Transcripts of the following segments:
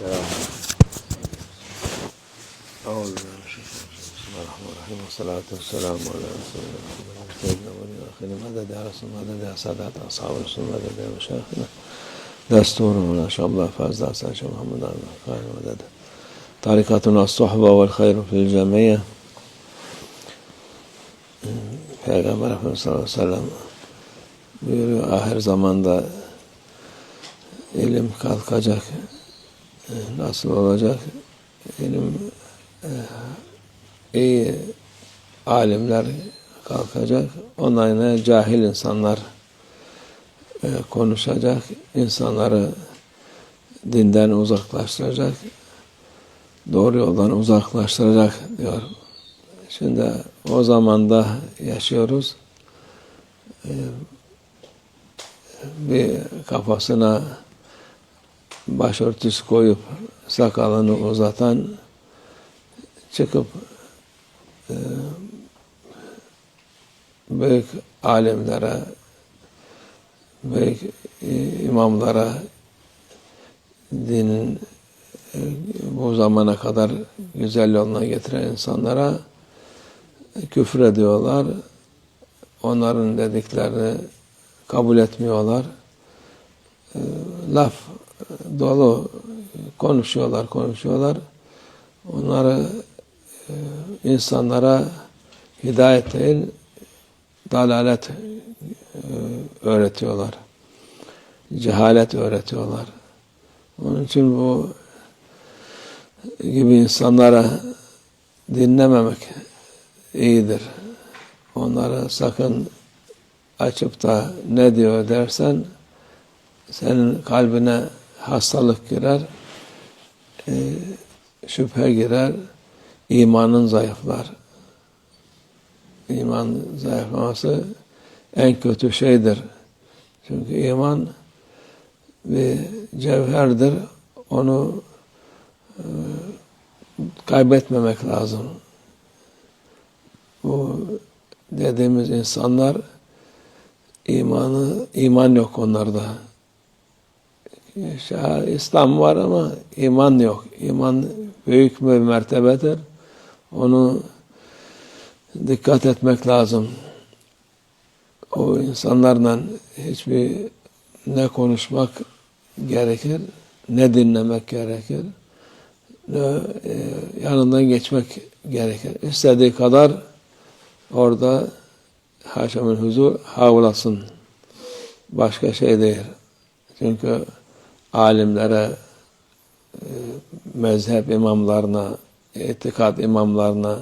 Selam. Bismillahirrahmanirrahim. Ve salatu ve selamu ala Resulullah. Ve akhiri madede arasın, madede sadat, ashab-ı Resul, madede ve şerhine. Desturu ve aşaballah fazla hasan şah Muhammed Arman. Kâin madede. Tarikatuna sohba vel hayru fil cemiyye. Peygamber Efendimiz sallallahu aleyhi ve sellem buyuruyor ahir zamanda ilim kalkacak, e, Nasıl olacak? İlim e, iyi alimler kalkacak. Ondan yine cahil insanlar e, konuşacak. insanları dinden uzaklaştıracak. Doğru yoldan uzaklaştıracak diyor. Şimdi o zamanda yaşıyoruz. Ee, bir kafasına başörtüsü koyup sakalını uzatan çıkıp e, büyük alimlere büyük imamlara dinin e, bu zamana kadar güzel yoluna getiren insanlara küfür ediyorlar. Onların dediklerini kabul etmiyorlar. E, laf dolu konuşuyorlar, konuşuyorlar. Onları e, insanlara hidayet değil, dalalet e, öğretiyorlar. Cehalet öğretiyorlar. Onun için bu gibi insanlara dinlememek iyidir. Onlara sakın açıp da ne diyor dersen senin kalbine hastalık girer, e, şüphe girer, imanın zayıflar. İman zayıflaması en kötü şeydir. Çünkü iman bir cevherdir. Onu e, kaybetmemek lazım. Bu dediğimiz insanlar imanı iman yok onlarda. İslam var ama iman yok. İman büyük bir mertebedir. Onu dikkat etmek lazım. O insanlarla hiçbir ne konuşmak gerekir, ne dinlemek gerekir, ne e, yanından geçmek gerekir. İstediği kadar orada haşamın huzur havlasın. Başka şey değil. Çünkü alimlere, e, mezhep imamlarına, itikat imamlarına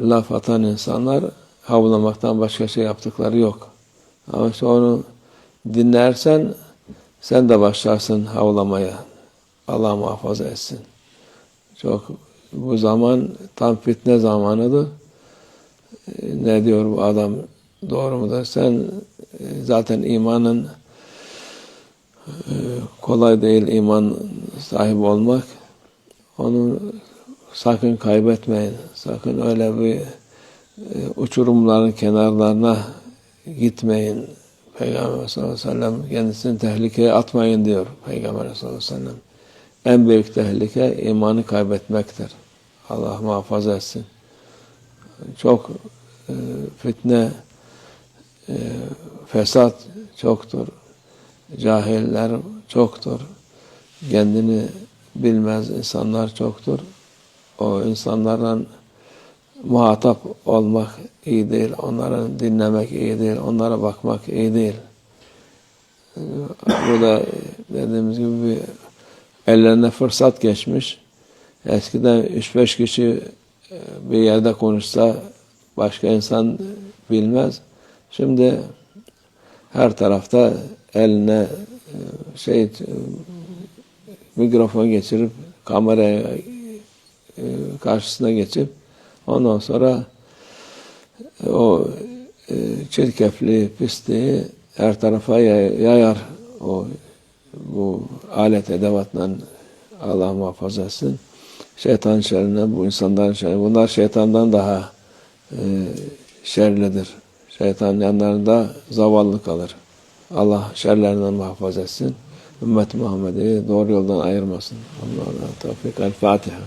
laf atan insanlar havlamaktan başka şey yaptıkları yok. Ama işte onu dinlersen sen de başlarsın havlamaya. Allah muhafaza etsin. Çok bu zaman tam fitne zamanıdır. Ne diyor bu adam doğru mu da sen zaten imanın kolay değil iman sahibi olmak. Onu sakın kaybetmeyin. Sakın öyle bir uçurumların kenarlarına gitmeyin. Peygamber sallallahu aleyhi ve sellem kendisini tehlikeye atmayın diyor Peygamber sallallahu aleyhi ve sellem. En büyük tehlike imanı kaybetmektir. Allah muhafaza etsin. Çok e, fitne, e, fesat çoktur. Cahiller çoktur. Kendini bilmez insanlar çoktur. O insanlarla muhatap olmak iyi değil. Onları dinlemek iyi değil. Onlara bakmak iyi değil. Bu da dediğimiz gibi bir ellerine fırsat geçmiş. Eskiden 3-5 kişi bir yerde konuşsa başka insan bilmez. Şimdi her tarafta eline şey mikrofon geçirip kameraya karşısına geçip ondan sonra o çirkefli pisliği her tarafa yayar o bu alet edevatla Allah muhafaza etsin. Şeytan şerrinden bu insanların şerri. Bunlar şeytandan daha e, şerlidir. Şeytan yanlarında zavallı kalır. Allah şerlerinden muhafaza etsin. ümmet Muhammed'i doğru yoldan ayırmasın. Allah'a tevfik. El Fatiha.